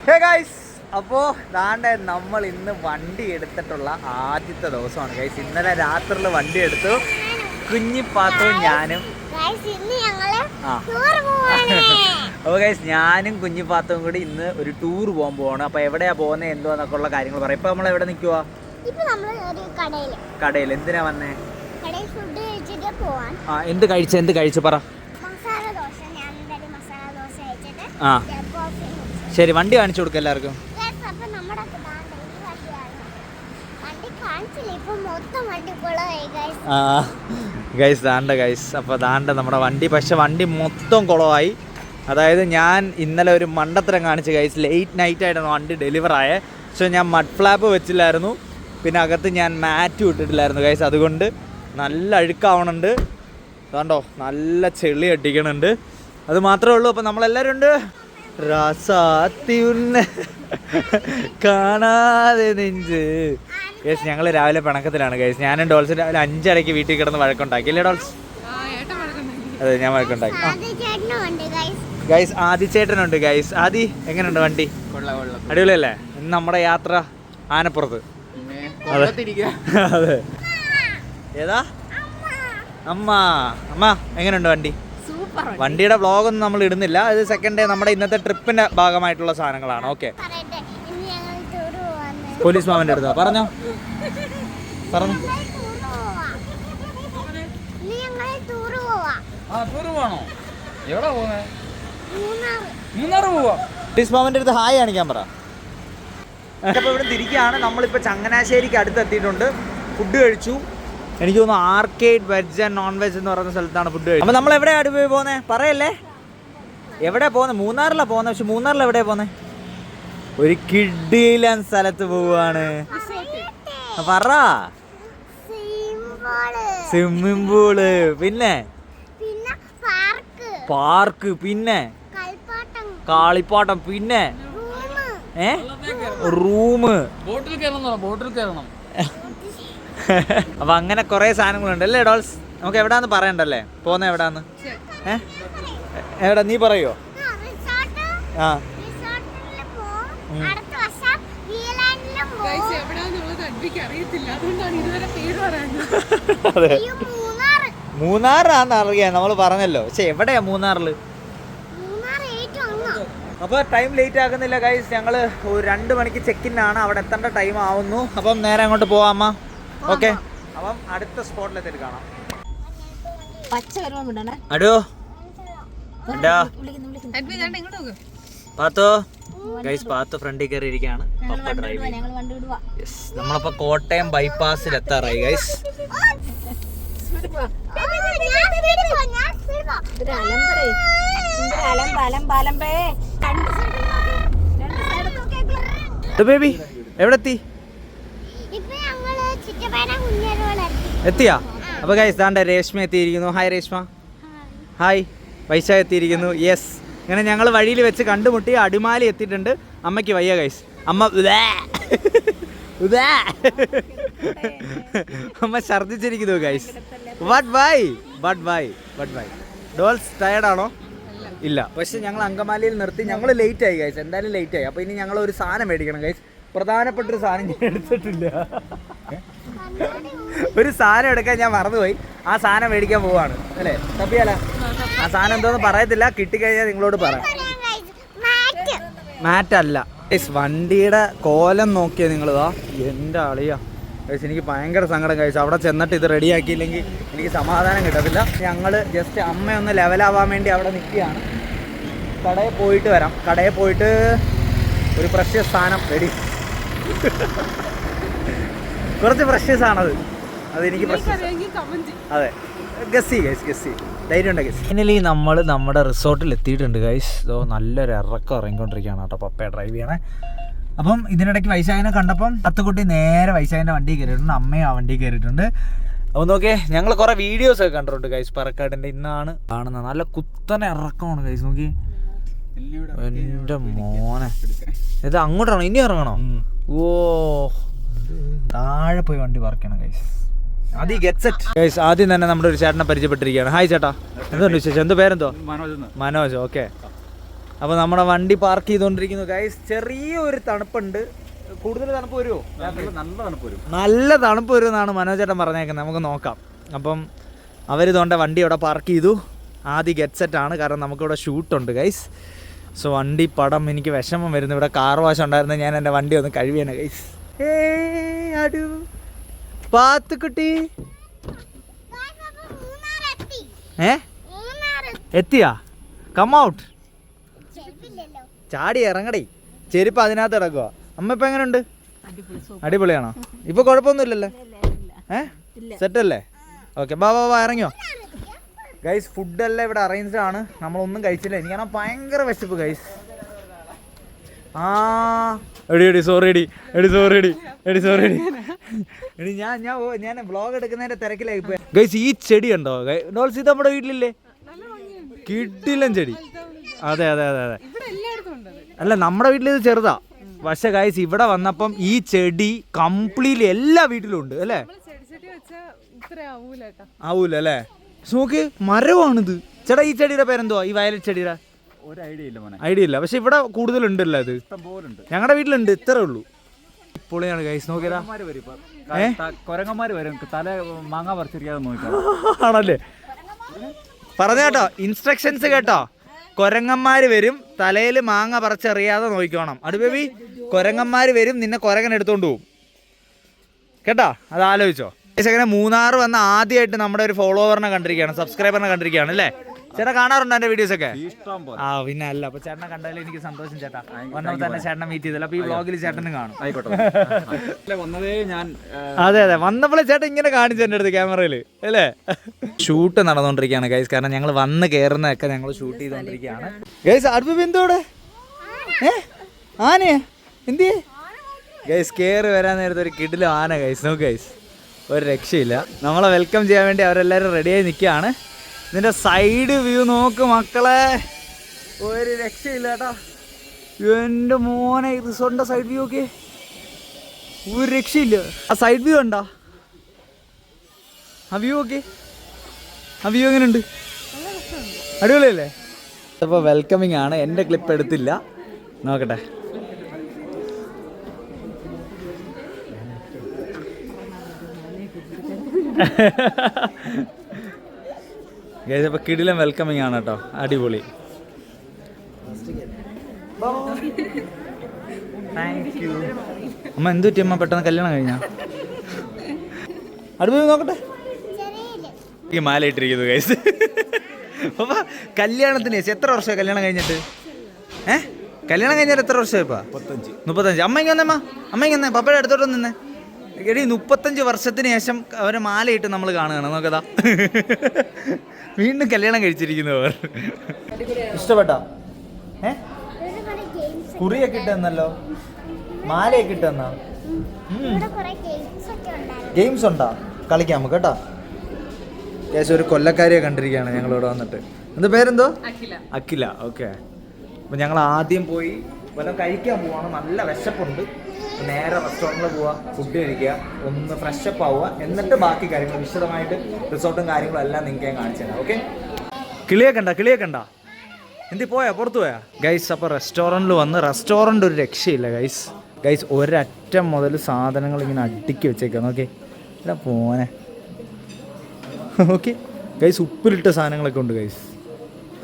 Hey guys അപ്പോൾ ദാണ്ട നമ്മൾ ഇന്ന് വണ്ടി എടുത്തിട്ടുള്ള ആദ്യത്തെ ദിവസമാണ്. ഗൈസ് ഇന്നലെ രാത്രിയിൽ വണ്ടി എടുത്തു. കുഞ്ഞിപ്പാത്രവും ഞാനും. അപ്പോൾ ഗൈസ് ഞാനും കുഞ്ഞിപ്പാത്രവും കൂടി ഇന്ന് ഒരു ടൂർ പോകാൻ പോവാണ്. അപ്പോൾ എവിടെയാ പോകുന്നത് എന്തോ എന്നൊക്കെ ഉള്ള കാര്യങ്ങൾ പറയാം. ഇപ്പോൾ നമ്മൾ എവിടെ കടയിൽ. കടയിൽ എന്തിനാ വന്നേ? ആ എന്ത് കഴിച്ചു എന്ത് കഴിച്ചു പറ. ആ. ശരി വണ്ടി കാണിച്ചു കൊടുക്കുക എല്ലാവർക്കും. ആ ഗൈസ് ദാണ്ട ഗൈസ് അപ്പോൾ ദാണ്ട നമ്മുടെ വണ്ടി പക്ഷെ വണ്ടി മൊത്തം കുളമായി അതായത് ഞാൻ ഇന്നലെ ഒരു മണ്ടത്തരം കാണിച്ച് ഗൈസ് ലേറ്റ് നൈറ്റ് ആയിട്ടാണ് വണ്ടി ഡെലിവർ ആയ. സോ ഞാൻ മഡ് ഫ്ലാപ്പ് വെച്ചില്ലായിരുന്നു. പിന്നെ അകത്ത് ഞാൻ മാറ്റ് വിട്ടിട്ടില്ലായിരുന്നു ഗൈസ് അതുകൊണ്ട് നല്ല അഴുക്കാവണുണ്ട്. അതുകൊണ്ടോ നല്ല ചെളി അടിക്കണുണ്ട്. അത് മാത്രമേ ഉള്ളൂ. അപ്പോൾ നമ്മളെല്ലാവരും ഉണ്ട് കാണാതെ നെഞ്ച്. ഗേസ് ഞങ്ങൾ രാവിലെ പിണക്കത്തിലാണ് ഗേസ് ഞാനും ഡോൾസ് രാവിലെ അഞ്ചരയ്ക്ക് വീട്ടിൽ കിടന്ന് വഴക്കുണ്ടാക്കി അല്ലേ ഡോൾസ് അതെ ഞാൻ വഴക്കുണ്ടാക്കി. ഗൈസ് ആദിച്ചേട്ടനുണ്ട് ഗൈസ് ആദി എങ്ങനെയുണ്ട് വണ്ടി? അടിപൊളിയല്ലേ? ഇന്ന് നമ്മുടെ യാത്ര ആനപ്പുറത്ത്. അതെ. ഏതാ? അമ്മ. അമ്മ എങ്ങനെയുണ്ട് വണ്ടി? വണ്ടിയുടെ വ്ളോഗൊന്നും നമ്മൾ ഇടുന്നില്ല. ഇത് സെക്കൻഡ് ഡേ നമ്മുടെ ഇന്നത്തെ ട്രിപ്പിന്റെ ഭാഗമായിട്ടുള്ള സാധനങ്ങളാണ്. ഓക്കെ. പോലീസ് മാമന്റെ അടുത്താ. പറഞ്ഞോ. പറഞ്ഞു. എവിടെ മൂന്നാറ്. പോവാ. പോലീസ് മാമന്റെ അടുത്ത് ഹായ് കാണിക്കാൻ പറ. അപ്പോൾ ഇവിടെ തിരിക്കുകയാണ് നമ്മളിപ്പോൾ ചങ്ങനാശ്ശേരിക്ക് അടുത്തെത്തിയിട്ടുണ്ട്. ഫുഡ് കഴിച്ചു. എനിക്ക് തോന്നുന്നു arcade veg and non veg എന്ന് പറയുന്ന സ്ഥലത്താണ് ഫുഡ് കഴിച്ചത്. അപ്പോൾ നമ്മൾ എവിടെയാണ് അടുപ്പ് പോകുന്നത് പറയല്ലേ? എവിടെ പോകുന്നത് മൂന്നാറിലാണ് പോകുന്നത് പക്ഷെ മൂന്നാറിൽ എവിടെയാ പോകുന്നത് ഒരു കിഡിലൻ സ്ഥലത്ത് പോവാണ് പറ. സ്വിമ്മിംഗ് പൂൾ പിന്നെ? പിന്നെ പാർക്ക് പാർക്ക് പിന്നെ? കളിപ്പാട്ടം. പിന്നെ? റൂം ഏ? റൂമ് ബോട്ടിൽ കയറണം ബോട്ടിൽ കയറണം. അപ്പൊ അങ്ങനെ കുറെ സാധനങ്ങളുണ്ട് അല്ലേ ഡോൾസ്? നമുക്ക് എവിടാന്ന് പറയണ്ടല്ലേ? പോന്ന എവിടാന്ന്? ഏ? എവിടെ? നീ പറയോ? റിസോർട്ട് ആ അതെ. മൂന്നാറാന്ന് അറിയാം നമ്മൾ പറഞ്ഞല്ലോ. പക്ഷെ എവിടെയാ മൂന്നാറിൽ? അപ്പൊ ടൈം ലേറ്റ് ആകുന്നില്ല ഗൈസ് ഞങ്ങൾ ഒരു രണ്ട് മണിക്ക് ചെക്കിൻ ആണ്. അവിടെ എത്തേണ്ട ടൈം ആവുന്നു. അപ്പം നേരെ അങ്ങോട്ട് പോവാമ്മ ഓക്കെ. അപ്പം അടുത്ത സ്പോട്ടിലെത്തി കാണാം. പച്ച അടോ. പാത്തോ? ഗൈസ് പാത്ത് ഫ്രണ്ടിൽ കയറി ഇരിക്കുകയാണ് പപ്പ ഡ്രൈവ് ചെയ്യും. വണ്ടി വിടുവാ. യെസ് നമ്മളിപ്പോ കോട്ടയം ബൈപ്പാസിൽ എത്താറായി ഗൈസ് പോ ഞാൻ സ്പീഡിൽ പോ ഇതൊരു അലമ്പറേ ഇതൊരു അലമ്പ അലമ്പ അലമ്പേ രണ്ട് സൈഡ് രണ്ട് സൈഡ് നോക്കിയാ ബേബി എവിടെ എത്തി ഇപ്പൊ ഞങ്ങൾ ചുറ്റപ്പേന കുഞ്ഞരോടെത്തി എത്തിയാ? അപ്പൊ ഗൈസ് ദാണ്ട രേഷ്മ എത്തിയിരിക്കുന്നു. ഹായ് രേഷ്മ. ഹായ് വൈശ എത്തിയിരിക്കുന്നു. യെസ് ഇങ്ങനെ ഞങ്ങൾ വഴിയിൽ വെച്ച് കണ്ടുമുട്ടി അടിമാലി എത്തിയിട്ടുണ്ട്. അമ്മയ്ക്ക് വയ്യ ഗൈസ് അമ്മ. അമ്മ ഛർദിച്ചിരിക്കുന്നു guys what bye what bye what bye dolls ടയർഡാണോ ഇല്ല. പക്ഷെ ഞങ്ങൾ അങ്കമാലിയിൽ നിർത്തി. ഞങ്ങൾ ലേറ്റ് ആയി ഗൈസ് എന്തായാലും ലേറ്റ് ആയി. അപ്പോൾ ഇനി ഞങ്ങൾ ഒരു സാധനം മേടിക്കണം ഗൈസ് പ്രധാനപ്പെട്ട ഒരു സാധനം ഞാൻ എടുത്തിട്ടില്ല. ഒരു സാധനം എടുക്കാൻ ഞാൻ മറന്നുപോയി. ആ സാധനം മേടിക്കാൻ പോവാണ്. അല്ലേ? തപ്പിയാല? ആ സാധനം എന്തോന്ന് പറയത്തില്ല. കിട്ടിക്കഴിഞ്ഞാൽ നിങ്ങളോട് പറയാം. മാറ്റല്ല. വണ്ടിയുടെ കോലം നോക്കിയാ നിങ്ങളിതാ എന്റെ അളിയാ. ഗൈസ് എനിക്ക് ഭയങ്കര സങ്കടം. കഴിച്ചു അവിടെ ചെന്നിട്ട് ഇത് റെഡിയാക്കിയില്ലെങ്കിൽ എനിക്ക് സമാധാനം കിട്ടത്തില്ല. ഞങ്ങൾ ജസ്റ്റ് അമ്മയൊന്ന് ലെവലാവാൻ വേണ്ടി അവിടെ നിൽക്കുകയാണ്. കടയിൽ പോയിട്ട് വരാം. കടയിൽ പോയിട്ട് ഒരു പ്രശ്യ സ്ഥാനം റെഡി കുറച്ച് പ്രഷ്യസ് ആണത്. അതെനിക്ക് അതെ. ഗസ്സി ഗൈസ് ഗസ്സി. ഗസ് ഫൈനലി നമ്മൾ നമ്മുടെ റിസോർട്ടിൽ എത്തിയിട്ടുണ്ട് ഗൈസ്. ഇതോ നല്ലൊരു ഇറക്കം ഇറങ്ങിക്കൊണ്ടിരിക്കുകയാണ് കേട്ടോ പപ്പയെ ഡ്രൈവ് ചെയ്യണേ. അപ്പം ഇതിനിടയ്ക്ക് വൈശാഖിനെ കണ്ടപ്പം അത്തുകുട്ടി നേരെ വൈശാഖിന്റെ വണ്ടി കയറിയിട്ടുണ്ട് അമ്മയും ആ വണ്ടി കയറിയിട്ടുണ്ട്. അപ്പോൾ നോക്കിയേ ഞങ്ങൾ കുറേ വീഡിയോസ് ഒക്കെ കണ്ടിട്ടുണ്ട് ഗൈസ്. പറക്കാടിന്റെ ഇന്നാണ് കാണുന്നത് നല്ല കുത്തനെ ഇറക്കമാണ് ഗൈസ്. നോക്കി. എന്റെ മോനെ. ഇത് അങ്ങോട്ടാണോ? ഇനി ഇറങ്ങണോ? ഓ താഴെ പോയി വണ്ടി പറിക്കണം ഗൈസ്. ആദ്യം തന്നെ നമ്മുടെ ഒരു ചേട്ടനെ പരിചയപ്പെട്ടിരിക്കുകയാണ്. ഹായ് ചേട്ടാ. എന്തുണ്ട് വിശേഷം? എന്ത് പേരെന്തോ? മനോജ് ഓക്കെ അപ്പൊ നമ്മുടെ വണ്ടി പാർക്ക് ചെയ്തുകൊണ്ടിരിക്കുന്നു ഗൈസ് ചെറിയൊരു തണുപ്പുണ്ട്. കൂടുതൽ തണുപ്പ് വരുമോ നല്ല തണുപ്പ് വരും. നല്ല തണുപ്പ് വരുമെന്നാണ് മനോജേട്ടൻ പറഞ്ഞേക്കുന്നത്. നമുക്ക് നോക്കാം. അപ്പം അവരിതുകൊണ്ട് വണ്ടി ഇവിടെ പാർക്ക് ചെയ്തു. ആദ്യ ഗെറ്റ് സെറ്റ് ആണ്. കാരണം നമുക്കിവിടെ ഷൂട്ടുണ്ട് ഗൈസ് സോ വണ്ടി പടം എനിക്ക് വിഷമം വരുന്നു. ഇവിടെ കാർ വാശം ഉണ്ടായിരുന്നു ഞാൻ എന്റെ വണ്ടി ഒന്ന് കഴിയാണ് ഗൈസ് ഏ അടു. പാത്തുക്കുട്ടി ഏ? എത്തിയാ? കം ഔട്ട് ചെരുപ്പില്ലല്ലോ. ചാടി ഇറങ്ങടേ. ചെരുപ്പ് അതിനകത്ത് ഇറക്കുക അമ്മ ഇപ്പൊ എങ്ങനെയുണ്ട് അടിപൊളിയാണോ? ഇപ്പൊ കുഴപ്പമൊന്നുമില്ലല്ലേ? ഏ? സെറ്റ് അല്ലേ ഓക്കെ ബാ ബാ ബാ ഇറങ്ങിയോ? ഗൈസ് ഫുഡെല്ലാം ഇവിടെ അറേഞ്ച്ഡ് ആണ്. നമ്മളൊന്നും കഴിച്ചില്ല. എനിക്കാണ് ഭയങ്കര വിശപ്പ് ഗൈസ് ആ. എടി എടി സോറി എടി. എടി സോറി എടി. എടി സോറി എടി. എടി ഞാൻ ഞാൻ ഞാൻ വ്ളോഗ് എടുക്കുന്നതിന്റെ തിരക്കിലായി പോയി ഗൈസ് ഈ ചെടി ഉണ്ടോ ഡോൾസ് ഇത് നമ്മുടെ വീട്ടിലില്ലേ? കിട്ടില്ലൻ ചെടി. അതെ അതെ അതെ അതെ. അല്ല നമ്മുടെ വീട്ടിൽ ഇത് ചെറുതാ. പക്ഷെ ഗൈസ് ഇവിടെ വന്നപ്പം ഈ ചെടി കംപ്ലീറ്റ്ലി എല്ലാ വീട്ടിലും ഉണ്ട് അല്ലേ? ആവൂല അല്ലേ നോക്ക് മരമാണിത്. ചേട്ടാ ഈ ചെടിയുടെ പേരെന്തുവാ? ഈ വയലറ്റ് ചെടിയുടെ? ഒരു ഐഡിയ ഇല്ല മോനെ. ഐഡിയ ഇല്ല. പക്ഷെ ഇവിടെ കൂടുതലുണ്ടല്ലോ അത് ഞങ്ങളുടെ വീട്ടിലുണ്ട് ഇത്രേ ഉള്ളൂ. പൊളിയാണ് ഗൈസ് നോക്കിയതാ. കൊരങ്ങന്മാര് വരും തല മാങ്ങ പറിച്ചിരിക്കാതെ നോക്കാം ആണല്ലേ? പറഞ്ഞ കേട്ടോ. ഇൻസ്ട്രക്ഷൻസ് കേട്ടോ. കൊരങ്ങന്മാര് വരും തലയിൽ മാങ്ങ പറിച്ചറിയാതെ നോക്കിക്കോണം. ബേബി കൊരങ്ങന്മാര് വരും നിന്നെ കൊരങ്ങൻ എടുത്തോണ്ട് പോകും കേട്ടോ? അത് ആലോചിച്ചോ. അങ്ങനെ മൂന്നാർ വന്ന ആദ്യമായിട്ട് നമ്മുടെ ഒരു ഫോളോവറിനെ കണ്ടിരിക്കുകയാണ് സബ്സ്ക്രൈബറിനെ കണ്ടിരിക്കുകയാണ് അല്ലേ? ചേട്ടാ കാണാറുണ്ടോ എന്റെ വീഡിയോസ് ഒക്കെ? ആ പിന്നെ അല്ല അപ്പൊ ചേട്ടനെ കണ്ടാലും എനിക്ക് സന്തോഷം ചേട്ടാ. വന്നപ്പോ തന്നെ ചേട്ടനെ മീറ്റ് ചെയ്തല്ലോ. അപ്പൊ ഈ വ്ളോഗിൽ ചേട്ടനും കാണും. അതെ അതെ. വന്നപ്പോഴേ ചേട്ടൻ ഇങ്ങനെ കാണിച്ചു എന്റെ അടുത്ത് ക്യാമറയിൽ അല്ലേ? ഷൂട്ട് നടന്നുകൊണ്ടിരിക്കുകയാണ് ഗൈസ് കാരണം ഞങ്ങൾ വന്ന് കയറുന്നതൊക്കെ ഞങ്ങൾ ഷൂട്ട് ചെയ്തുകൊണ്ടിരിക്കുകയാണ് ഗൈസ് അടുപ്പ് ബിന്ദുവിടെ ഏ? ആനയെ? എന്തിയേ ഗൈസ് കയറി വരാൻ നേരത്തെ ഒരു കിടിലും ആന ഗൈസ് നോക്ക് ഗൈസ് ഒരു രക്ഷയില്ല. നമ്മളെ വെൽക്കം ചെയ്യാൻ വേണ്ടി അവരെല്ലാവരും റെഡിയായി നിൽക്കുകയാണ്. ഇതിന്റെ സൈഡ് വ്യൂ നോക്ക് മക്കളെ. ഒരു രക്ഷയില്ല എന്റെ എന്റെ മോനെ റിസോർട്ടിന്റെ സൈഡ് വ്യൂ ഒക്കെ ഒരു രക്ഷയില്ല. ആ സൈഡ് വ്യൂ ഉണ്ടോ ആ വ്യൂ ഒക്കെ ആ വ്യൂ എങ്ങനെയുണ്ട്? അടിപൊളിയല്ലേ? അപ്പോൾ വെൽക്കമിങ് ആണ്. എന്റെ ക്ലിപ്പ് എടുത്തില്ല. നോക്കട്ടെ. ഗൈസ് അപ്പോൾ കിടിലം വെൽക്കമിങ് ആണ് കേട്ടോ. അടിപൊളി. അമ്മ എന്ത് പറ്റി? അമ്മ പെട്ടെന്ന് കല്യാണം കഴിഞ്ഞാ? അടുപ്പ് നോക്കട്ടെ. ഈ മാല ഇട്ടിരിക്കുന്നു ഗൈസ്. അപ്പൊ കല്യാണത്തിന് ചേച്ചി എത്ര വർഷമായി കല്യാണം കഴിഞ്ഞിട്ട്? ഏ? കല്യാണം കഴിഞ്ഞാൽ എത്ര വർഷമായിപ്പാ മുപ്പത്തഞ്ച്. മുപ്പത്തഞ്ച്. അമ്മ ഇങ്ങനെ അമ്മ. ഇങ്ങനെ പപ്പയുടെ അടുത്തോട്ട് നിന്നേ. എടി മുപ്പത്തഞ്ച് വർഷത്തിന് ശേഷം അവരെ മാലയിട്ട് നമ്മൾ കാണുകയാണ്. നോക്കതാ വീണ്ടും കല്യാണം കഴിച്ചിരിക്കുന്നവർ. ഇഷ്ടപ്പെട്ട? ഏ? ഇവിടെ കുറിയൊക്കെ ഇട്ടെന്നല്ലോ? മാലയൊക്കെ ഇട്ടെന്നാ? ഇവിടെ കുറെ ഗെയിംസ് ഉണ്ടോ? കളിക്കാം നമുക്ക് കേട്ടോ. കേശം ഒരു കൊല്ലക്കാരിയെ കണ്ടിരിക്കുകയാണ് ഞങ്ങളിവിടെ വന്നിട്ട്. എന്താ പേരെന്തോ? അഖില. അഖില ഓക്കെ അപ്പം ഞങ്ങൾ ആദ്യം പോയി വല്ലതും കഴിക്കാൻ പോവാണ്. നല്ല വിശപ്പുണ്ട്. നേരെ റെസ്റ്റോറന്റിൽ പോവുക ഫുഡ് കഴിക്കുക ഒന്ന് ഫ്രഷപ്പ് ആവുക എന്നിട്ട് ബാക്കി കാര്യങ്ങൾ വിശദമായിട്ട് റിസോർട്ടും കാര്യങ്ങളും എല്ലാം നിങ്ങൾക്ക് ഞാൻ കാണിച്ചു തരാം ഓക്കെ കിളിയൊക്കെ കണ്ട കിളിയൊക്കെ കണ്ട. എന്തി പോയാ പുറത്ത് പോയാ? ഗൈസ് അപ്പോൾ റെസ്റ്റോറന്റിൽ വന്ന് റെസ്റ്റോറന്റ് ഒരു രക്ഷയില്ല ഗൈസ് ഗൈസ് ഒരറ്റം മുതൽ സാധനങ്ങൾ ഇങ്ങനെ അടുക്കി വെച്ചേക്കാം ഓക്കെ ഇല്ല പോനെ. ഓക്കെ ഗൈസ് ഉപ്പിലിട്ട സാധനങ്ങളൊക്കെ ഉണ്ട് ഗൈസ്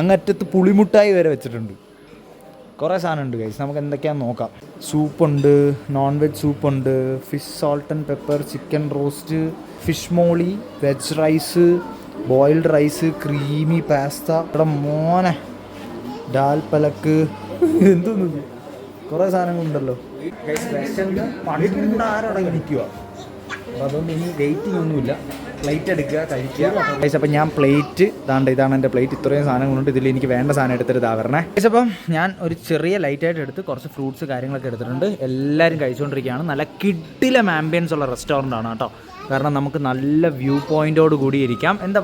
അങ്ങറ്റത്ത് പുളിമുട്ടായി വരെ വെച്ചിട്ടുണ്ട്. കുറേ സാധനമുണ്ട് ഗൈസ് നമുക്ക് എന്തൊക്കെയാണെന്ന് നോക്കാം. സൂപ്പുണ്ട് non veg സൂപ്പുണ്ട് fish salt and pepper chicken roast fish molee veg rice boiled rice creamy pasta ഇവിടെ മോനെ ഡാൽ പലക്ക് എന്തോന്നു? കുറേ സാധനങ്ങളുണ്ടല്ലോ. വിശന്ന് പണ്ടാരടങ്ങി നിൽക്കുക അതുകൊണ്ട് ഇനി വെയിറ്റിംഗ് ഒന്നുമില്ല. പ്ലേറ്റ് എടുക്കുക കഴിക്കുക. ഗൈസ് അപ്പം ഞാൻ പ്ലേറ്റ് ഇതാണ്ട് ഇതാണ് എന്റെ പ്ലേറ്റ് ഇത്രയും സാധനങ്ങളുണ്ട്. ഇതിൽ എനിക്ക് വേണ്ട സാധനം എടുത്തിട്ട് ഇതാ വരണേ. ഗൈസ് അപ്പം ഞാൻ ഒരു ചെറിയ ലൈറ്റായിട്ട് എടുത്ത് കുറച്ച് ഫ്രൂട്ട്സ് കാര്യങ്ങളൊക്കെ എടുത്തിട്ടുണ്ട്. എല്ലാവരും കഴിച്ചുകൊണ്ടിരിക്കുകയാണ് നല്ല കിഡിലം ആംബിയൻസ് ഉള്ള റെസ്റ്റോറന്റ് ആണ് കേട്ടോ. കാരണം നമുക്ക് നല്ല വ്യൂ പോയിന്റോട് കൂടി ഇരിക്കാം. എന്താ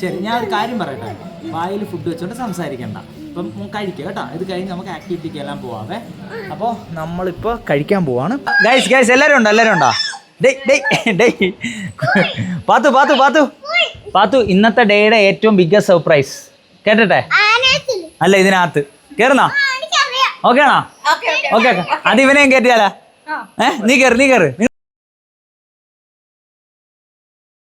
ശരി ഞാൻ ഒരു കാര്യം പറയട്ടെ. വായിൽ ഫുഡ് വെച്ചോണ്ട് സംസാരിക്കണ്ട. ഇപ്പം കഴിക്കുക കേട്ടോ. ഇത് കഴിഞ്ഞ് നമുക്ക് ആക്ടിവിറ്റിക്ക് എല്ലാം പോവാവേ അപ്പോൾ നമ്മളിപ്പോൾ കഴിക്കാൻ പോവാണ്. ഗൈസ് ഗൈസ് എല്ലാവരും ഉണ്ടോ? എല്ലാവരും ഉണ്ടോ? ഡേയ് ഡേയ് ഡേയ്. പാത്തു പാത്തു പാത്തു. പാത്തു ഇന്നത്തെ ഡേയുടെ ഏറ്റവും ബിഗ്ഗസ്റ്റ് സർപ്രൈസ് കേട്ടട്ടെ? ആനത്തിൽ അല്ല ഇതിനകത്ത്. കേറുന്ന? ഓക്കെ ആണോ? ഓക്കെ ഓക്കെ ഓക്കെ ഓക്കെ അത് ഇവനെയും കയറ്റിയാലാ ഏ? നീ കയറി നീ കയറി